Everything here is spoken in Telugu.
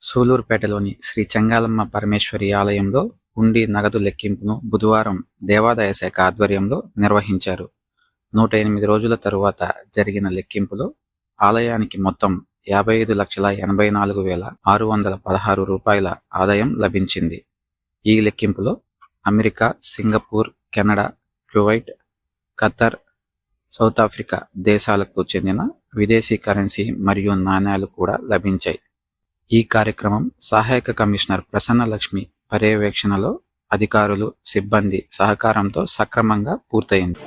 సూలూరుపేటలోని శ్రీ చెంగాలమ్మ పరమేశ్వరి ఆలయంలో హుండీ నగదు లెక్కింపును బుధవారం దేవాదాయ శాఖ ఆధ్వర్యంలో నిర్వహించారు. నూట ఎనిమిది రోజుల తరువాత జరిగిన లెక్కింపులో ఆలయానికి మొత్తం యాభై ఐదు లక్షల ఎనభై నాలుగు వేల ఆరు వందల పదహారు రూపాయల ఆదాయం లభించింది. ఈ లెక్కింపులో America Singapore Canada Kuwait Qatar South Africa దేశాలకు చెందిన విదేశీ కరెన్సీ మరియు నాణేలు కూడా లభించాయి. ఈ కార్యక్రమం సహాయక కమిషనర్ ప్రసన్న లక్ష్మి పర్యవేక్షణలో అధికారులు సిబ్బంది సహకారంతో సక్రమంగా పూర్తయింది.